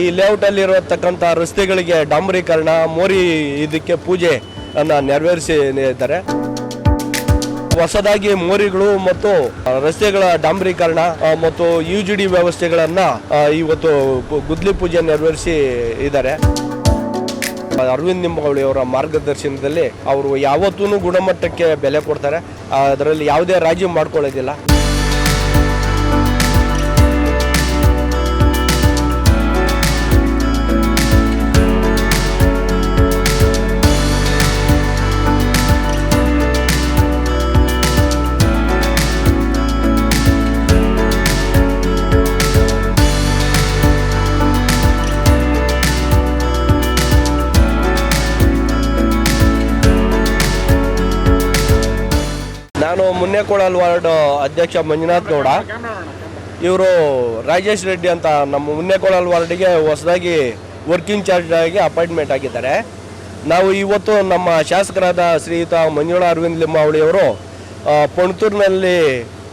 ಈ ಲೇಔಟಲ್ಲಿ ಇರತಕ್ಕಂಥ ರಸ್ತೆಗಳಿಗೆ ಡಾಂಬರೀಕರಣ, ಮೋರಿ ಇದಕ್ಕೆ ಪೂಜೆ ಅನ್ನ ನೆರವೇರಿಸಿ ಇದ್ದಾರೆ ಹೊಸದಾಗಿ ಮೋರಿಗಳು ಮತ್ತು ರಸ್ತೆಗಳ ಡಾಂಬರೀಕರಣ ಮತ್ತು ಯು ಜಿ ಡಿ ವ್ಯವಸ್ಥೆಗಳನ್ನ ಇವತ್ತು ಗುದ್ಲಿ ಪೂಜೆ ನೆರವೇರಿಸಿ ಇದ್ದಾರೆ. ಅರವಿಂದ್ ನಿಂಬಾವಳಿ ಅವರ ಮಾರ್ಗದರ್ಶನದಲ್ಲಿ ಅವರು ಯಾವತ್ತೂ ಗುಣಮಟ್ಟಕ್ಕೆ ಬೆಲೆ ಕೊಡ್ತಾರೆ ಅದರಲ್ಲಿ ಯಾವುದೇ ರಾಜಿ ಮಾಡ್ಕೊಳ್ಳೋದಿಲ್ಲ. ನಾನು ಮುನ್ನೆಕೋಳಲ್ ವಾರ್ಡ್ ಅಧ್ಯಕ್ಷ ಮಂಜುನಾಥ್ ಗೌಡ. ಇವರು ರಾಜೇಶ್ ರೆಡ್ಡಿ ಅಂತ ನಮ್ಮ ಮುನ್ನೆಕೋಳಲ್ ವಾರ್ಡಿಗೆ ಹೊಸದಾಗಿ ವರ್ಕಿಂಗ್ ಚಾರ್ಜ್ ಆಗಿ ಅಪಾಯಿಂಟ್ಮೆಂಟ್ ಆಗಿದ್ದಾರೆ. ನಾವು ಇವತ್ತು ನಮ್ಮ ಶಾಸಕರಾದ ಶ್ರೀಯುತ ಮಂಜುಳಾ ಅರವಿಂದ್ ಲಿಂಬಾವಳಿಯವರು ಪಣತೂರಿನಲ್ಲಿ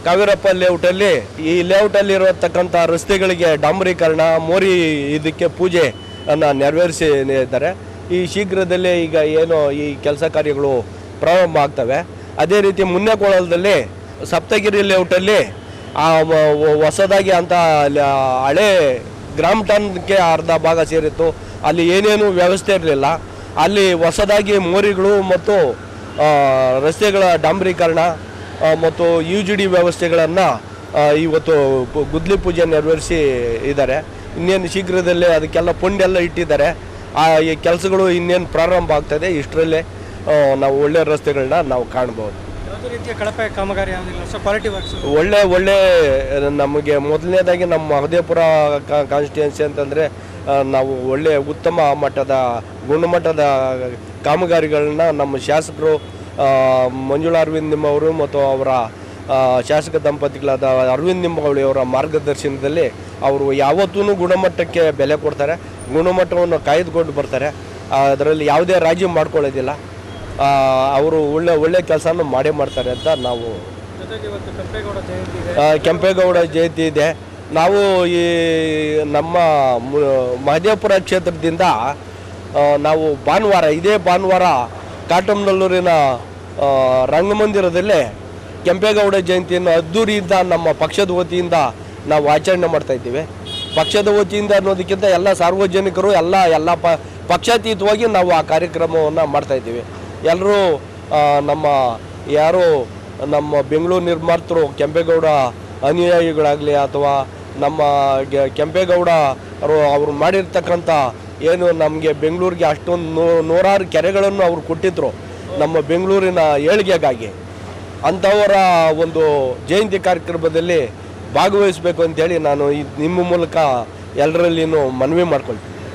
ಕಾವೇರಪ್ಪ ಲೇಔಟಲ್ಲಿ ಈ ಲೇಔಟಲ್ಲಿ ಇರತಕ್ಕಂಥ ರಸ್ತೆಗಳಿಗೆ ಡಾಂಬರೀಕರಣ, ಮೋರಿ ಇದಕ್ಕೆ ಪೂಜೆ ಅನ್ನು ನೆರವೇರಿಸಿ ಇದ್ದಾರೆ ಈ ಶೀಘ್ರದಲ್ಲೇ ಈಗ ಏನು ಈ ಕೆಲಸ ಕಾರ್ಯಗಳು ಪ್ರಾರಂಭ ಆಗ್ತವೆ. ಅದೇ ರೀತಿ ಮುನ್ನೆಕೋಳದಲ್ಲಿ ಸಪ್ತಗಿರಿ ಲೇಔಟಲ್ಲಿ ಆ ಹೊಸದಾಗಿ ಅಂತ ಹಳೆ ಗ್ರಾಮ್ ಟನ್ಗೆ ಅರ್ಧ ಭಾಗ ಸೇರಿತ್ತು. ಅಲ್ಲಿ ಏನೇನು ವ್ಯವಸ್ಥೆ ಇರಲಿಲ್ಲ. ಅಲ್ಲಿ ಹೊಸದಾಗಿ ಮೋರಿಗಳು ಮತ್ತು ರಸ್ತೆಗಳ ಡಾಂಬರೀಕರಣ ಮತ್ತು ಯು ಜಿ ಡಿ ವ್ಯವಸ್ಥೆಗಳನ್ನು ಇವತ್ತು ಗುದ್ಲಿ ಪೂಜೆ ನೆರವೇರಿಸಿ ಇದ್ದಾರೆ. ಇನ್ನೇನು ಶೀಘ್ರದಲ್ಲೇ ಅದಕ್ಕೆಲ್ಲ ಪೊಂಡೆಲ್ಲ ಇಟ್ಟಿದ್ದಾರೆ. ಆ, ಈ ಕೆಲಸಗಳು ಇನ್ನೇನು ಪ್ರಾರಂಭ ಆಗ್ತದೆ ಇಷ್ಟರಲ್ಲೇ. ನಾವು ಒಳ್ಳೆ ರಸ್ತೆಗಳನ್ನ ನಾವು ಕಾಣ್ಬೋದು. ಯಾವುದೇ ರೀತಿಯ ಕಳಪೆ ಕಾಮಗಾರಿ ಯಾವುದಿಲ್ಲ ಸೊ ಕ್ವಾಲಿಟಿ ವರ್ಕ್ಸ್ ಒಳ್ಳೆ ಒಳ್ಳೆ ನಮಗೆ ಮೊದಲನೇದಾಗಿ ನಮ್ಮ ಹೃದಯಪುರ ಕಾನ್ಸ್ಟಿಟ್ಯೂನ್ಸಿ ಅಂತಂದರೆ ನಾವು ಒಳ್ಳೆ ಉತ್ತಮ ಮಟ್ಟದ ಗುಣಮಟ್ಟದ ಕಾಮಗಾರಿಗಳನ್ನ ನಮ್ಮ ಶಾಸಕರು ಮಂಜುಳಾ ಅರವಿಂದ್ ಅವರು ಮತ್ತು ಅವರ ಶಾಸಕ ದಂಪತಿಗಳಾದ ಅರವಿಂದ್ ನಿಂಬಾವಳಿ ಅವರ ಮಾರ್ಗದರ್ಶನದಲ್ಲಿ ಅವರು ಯಾವತ್ತೂ ಗುಣಮಟ್ಟಕ್ಕೆ ಬೆಲೆ ಕೊಡ್ತಾರೆ ಗುಣಮಟ್ಟವನ್ನು ಕಾಯ್ದುಕೊಂಡು ಬರ್ತಾರೆ. ಅದರಲ್ಲಿ ಯಾವುದೇ ರಾಜಿ ಮಾಡ್ಕೊಳ್ಳೋದಿಲ್ಲ. ಅವರು ಒಳ್ಳೆ ಒಳ್ಳೆ ಕೆಲಸನೂ ಮಾಡೇ ಮಾಡ್ತಾರೆ ಅಂತ ನಾವು ಕೆಂಪೇಗೌಡ ಜಯಂತಿ ಇದೆ. ನಾವು ಈ ನಮ್ಮ ಮಹದೇವಪುರ ಕ್ಷೇತ್ರದಿಂದ ನಾವು ಭಾನುವಾರ ಇದೇ ಭಾನುವಾರ ಕಾಟಂನಲ್ಲೂರಿನ ರಂಗಮಂದಿರದಲ್ಲಿ ಕೆಂಪೇಗೌಡ ಜಯಂತಿಯನ್ನು ಅದ್ದೂರಿಯಿಂದ ನಮ್ಮ ಪಕ್ಷದ ವತಿಯಿಂದ ನಾವು ಆಚರಣೆ ಮಾಡ್ತಾ ಇದ್ದೀವಿ. ಪಕ್ಷದ ವತಿಯಿಂದ ಅನ್ನೋದಕ್ಕಿಂತ ಎಲ್ಲ ಸಾರ್ವಜನಿಕರು ಎಲ್ಲ ಎಲ್ಲ ಪಕ್ಷಾತೀತವಾಗಿ ನಾವು ಆ ಕಾರ್ಯಕ್ರಮವನ್ನು ಮಾಡ್ತಾ ಇದ್ದೀವಿ. ಎಲ್ಲರೂ ನಮ್ಮ ಯಾರು ನಮ್ಮ ಬೆಂಗಳೂರು ನಿರ್ಮಾತೃ ಕೆಂಪೇಗೌಡ ಅನುಯಾಯಿಗಳಾಗಲಿ ಅಥವಾ ನಮ್ಮ ಕೆಂಪೇಗೌಡ ಅವರು ಅವರು ಮಾಡಿರ್ತಕ್ಕಂಥ ಏನು ನಮಗೆ ಬೆಂಗಳೂರಿಗೆ ಅಷ್ಟೊಂದು ನೂ- ನೂರಾರು ಕೆರೆಗಳನ್ನು ಅವರು ಕೊಟ್ಟಿದ್ರು ನಮ್ಮ ಬೆಂಗಳೂರಿನ ಏಳಿಗೆಗಾಗಿ. ಅಂಥವರ ಒಂದು ಜಯಂತಿ ಕಾರ್ಯಕ್ರಮದಲ್ಲಿ ಭಾಗವಹಿಸಬೇಕು ಅಂತೇಳಿ ನಾನು ನಿಮ್ಮ ಮೂಲಕ ಎಲ್ಲರಲ್ಲಿನೂ ಮನವಿ ಮಾಡ್ಕೊಳ್ತೀನಿ.